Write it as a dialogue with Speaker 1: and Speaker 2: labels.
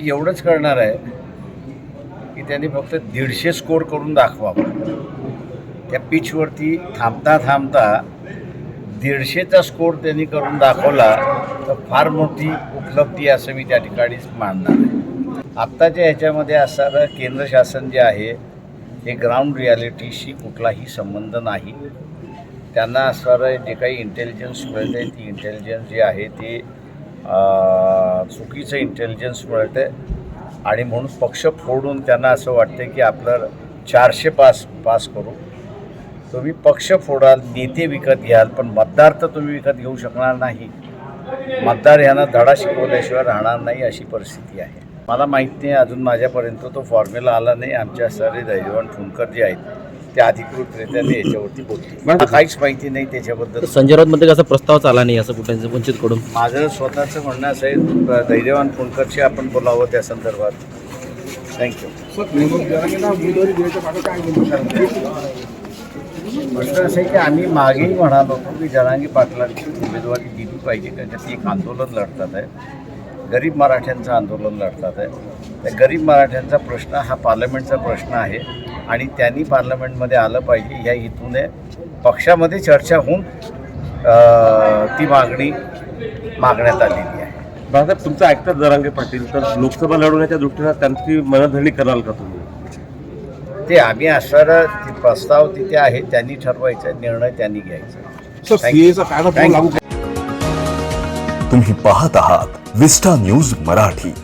Speaker 1: मी एवढंच करणार आहे की त्यांनी फक्त दीडशे स्कोर करून दाखवावा त्या पिचवरती थांबता थांबता दीडशेचा स्कोर त्यांनी करून दाखवला तर फार मोठी उपलब्धी असं मी त्या ठिकाणीच मानणार आहे. आत्ताच्या ह्याच्यामध्ये असणारं केंद्र शासन जे आहे हे ग्राउंड रियालिटीशी कुठलाही संबंध नाही. त्यांना असणारं जे काही इंटेलिजन्स मिळते ती इंटेलिजन्स जे आहे ते चुकीचं इंटेलिजन्स मिळतं आहे आणि म्हणून पक्ष फोडून त्यांना असं वाटतं की आपलं चारशे पास पास करू. तुम्ही पक्ष फोडाल नेते विकत घ्याल पण मतदार तर तुम्ही विकत घेऊ शकणार नाही. मतदार यांना धडा शिकवल्याशिवाय राहणार नाही अशी परिस्थिती आहे. मला माहीत नाही अजून माझ्यापर्यंत तो फॉर्म्युला आला नाही. आमच्या सारे दैजवान फुंकर जे आहेत. ते अधिकृतरित्याने याच्यावरती बोलतील मला काहीच माहिती नाही त्याच्याबद्दल.
Speaker 2: संजय राऊतमध्ये कसा प्रस्ताव आला नाही असं कुठे वंचितकडून?
Speaker 1: माझं स्वतःचं म्हणणं असं आहे धैर्यवान फुंकरशी आपण बोलावं त्या संदर्भात. थँक्यू प्रश्न असं आहे की आम्ही मागेही म्हणालो होतो की जरांगी पाटलांची उमेदवारी दिली पाहिजे त्याच्यात एक आंदोलन लढतात आहे. गरीब मराठ्यांचं आंदोलन लढतात आहे. त्या गरीब मराठ्यांचा प्रश्न हा पार्लमेंटचा प्रश्न आहे आणि त्यांनी पार्लमेंटमध्ये आलं पाहिजे ह्या हेतूने पक्षामध्ये चर्चा होऊन ती मागणी मागण्यात आलेली आहे.
Speaker 3: बाळासाहेब तुमचं ऐकतात जरांगे पाटील तर लोकसभा लढवण्याच्या दृष्टीनं त्यांची मनधरणी कराल का तुम्ही?
Speaker 1: ते आम्ही असणारा ते प्रस्ताव तिथे आहे त्यांनी ठरवायचा निर्णय त्यांनी घ्यायचा.
Speaker 4: तुम्ही पाहत आहात विस्टा न्यूज मराठी.